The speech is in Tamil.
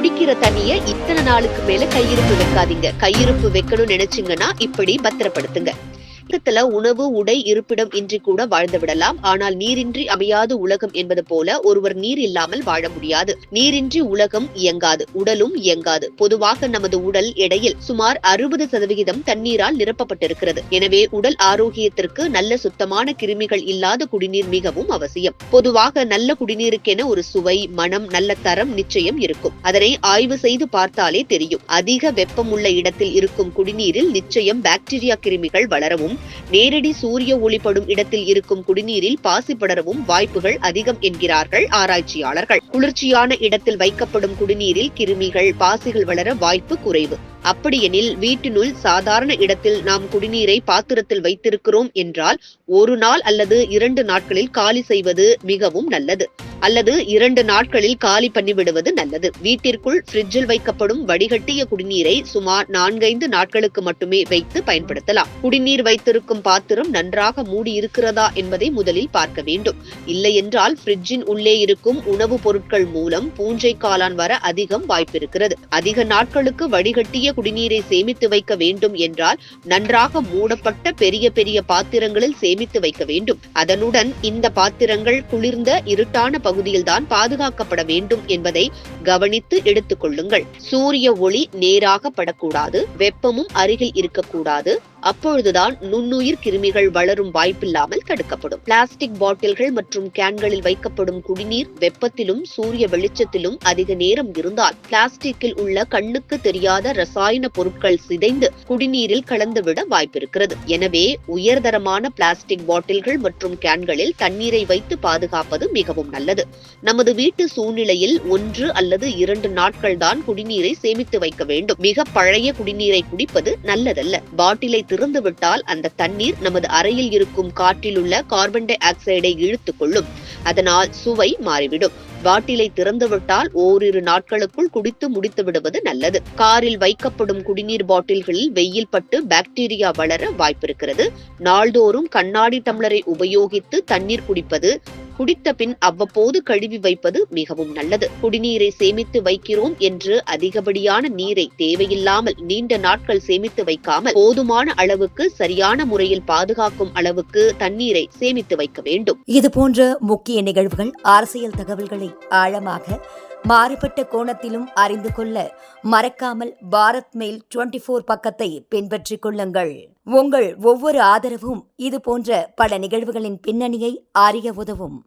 குடிக்கிற தண்ணிய இத்தனை நாளுக்கு மேல கையிருப்பு வைக்காதீங்க. கையிருப்பு வைக்கணும்னு நினைச்சீங்கன்னா இப்படி பத்திரப்படுத்துங்க. உலகத்துல உணவு உடை இருப்பிடம் இன்றி கூட வாழ்ந்து விடலாம். ஆனால் நீரின்றி அமையாது உலகம் என்பது போல ஒருவர் நீர் இல்லாமல் வாழ முடியாது. நீரின்றி உலகம் இயங்காது உடலும் இயங்காது. பொதுவாக நமது உடல் எடையில் சுமார் அறுபது சதவிகிதம் தண்ணீரால் நிரப்பப்பட்டிருக்கிறது. எனவே உடல் ஆரோக்கியத்திற்கு நல்ல சுத்தமான கிருமிகள் இல்லாத குடிநீர் மிகவும் அவசியம். பொதுவாக நல்ல குடிநீருக்கென ஒரு சுவை மனம் நல்ல தரம் நிச்சயம் இருக்கும். அதனை ஆய்வு செய்து பார்த்தாலே தெரியும். அதிக வெப்பம் உள்ள இடத்தில் இருக்கும் குடிநீரில் நிச்சயம் பாக்டீரியா கிருமிகள் வளரவும் நேரடி சூரிய ஒளிப்படும் இடத்தில் இருக்கும் குடிநீரில் பாசி படரவும் வாய்ப்புகள் அதிகம் என்கிறார்கள் ஆராய்ச்சியாளர்கள். குளிர்ச்சியான இடத்தில் வைக்கப்படும் குடிநீரில் கிருமிகள் பாசிகள் வளர வாய்ப்பு குறைவு. அப்படியெனில் வீட்டினுள் சாதாரண இடத்தில் நாம் குடிநீரை பாத்திரத்தில் வைத்திருக்கிறோம் என்றால் ஒரு நாள் அல்லது இரண்டு நாட்களில் காலி செய்வது மிகவும் நல்லது. அல்லது இரண்டு நாட்களில் காலி பண்ணிவிடுவது நல்லது. வீட்டிற்குள் ஃப்ரிட்ஜில் வைக்கப்படும் வடிகட்டிய குடிநீரை சுமார் நான்கைந்து நாட்களுக்கு மட்டுமே வைத்து பயன்படுத்தலாம். குடிநீர் வைத்திருக்கும் பாத்திரம் நன்றாக மூடி இருக்கிறதா என்பதை முதலில் பார்க்க வேண்டும். இல்லை என்றால் ஃப்ரிட்ஜின் உள்ளே இருக்கும் உணவுப் பொருட்கள் மூலம் பூஞ்சை காளான் வர அதிகம் வாய்ப்பிருக்கிறது. அதிக நாட்களுக்கு வடிகட்டிய குடிநீரை சேமித்து வைக்க வேண்டும் என்றால் நன்றாக மூடப்பட்ட பெரிய பெரிய பாத்திரங்களில் சேமித்து வைக்க வேண்டும். அதனுடன் இந்த பாத்திரங்கள் குளிர்ந்த இருட்டான பகுதியில்தான் பாதுகாக்கப்பட வேண்டும் என்பதை கவனித்து எடுத்துக் கொள்ளுங்கள் சூரிய ஒளி நேராக படக்கூடாது வெப்பமும் அருகில் இருக்கக்கூடாது. அப்பொழுதுதான் நுண்ணுயிர் கிருமிகள் வளரும் வாய்ப்பில்லாமல் தடுக்கப்படும். பிளாஸ்டிக் பாட்டில்கள் மற்றும் கேன்களில் வைக்கப்படும் குடிநீர் வெப்பத்திலும் சூரிய வெளிச்சத்திலும் அதிக நேரம் இருந்தால் பிளாஸ்டிக்கில் உள்ள கண்ணுக்கு தெரியாத ரசாயன பொருட்கள் சிதைந்து குடிநீரில் கலந்துவிட வாய்ப்பிருக்கிறது. எனவே உயர்தரமான பிளாஸ்டிக் பாட்டில்கள் மற்றும் கேன்களில் தண்ணீரை வைத்து பாதுகாப்பது மிகவும் நல்லது. நமது வீட்டு சூழ்நிலையில் ஒன்று அல்லது இரண்டு நாட்கள் தான் குடிநீரை சேமித்து வைக்க வேண்டும். மிக பழைய குடிநீரை குடிப்பது நல்லதல்ல. பாட்டிலை திறந்துவிட்டால் அந்த தண்ணீர் நமது அறையில் இருக்கும் காற்றில் உள்ள கார்பன் டை ஆக்சைடை இழுத்துக் கொள்ளும். அதனால் சுவை மாறிவிடும். பாட்டிலை திறந்துவிட்டால் ஓரிரு நாட்களுக்குள் குடித்து முடித்து விடுவது நல்லது. காரில் வைக்கப்படும் குடிநீர் பாட்டில்களில் வெயில் பட்டு பாக்டீரியா வளர வாய்ப்பிருக்கிறது. நாள்தோறும் கண்ணாடி டம்ளரை உபயோகித்து தண்ணீர் குடிப்பது குடித்த பின் அவ்வப்போது கழுவி வைப்பது மிகவும் நல்லது. குடிநீரை சேமித்து வைக்கிறோம் என்று அதிகப்படியான நீரை தேவையில்லாமல் நீண்ட நாட்கள் சேமித்து வைக்காமல் போதுமான அளவுக்கு சரியான முறையில் பாதுகாக்கும் அளவுக்கு தண்ணீரை சேமித்து வைக்க வேண்டும். இது போன்ற முக்கிய நிகழ்வுகள் அரசியல் தகவல்களை ஆழமாக மாறுபட்ட கோணத்திலும் அறிந்து கொள்ள மறக்காமல் பாரத் மெயில் டுவெண்டி ஃபோர் பக்கத்தை பின்பற்றிக் கொள்ளுங்கள். உங்கள் ஒவ்வொரு ஆதரவும் இது போன்ற பல நிகழ்வுகளின் பின்னணியை அறிய உதவும்.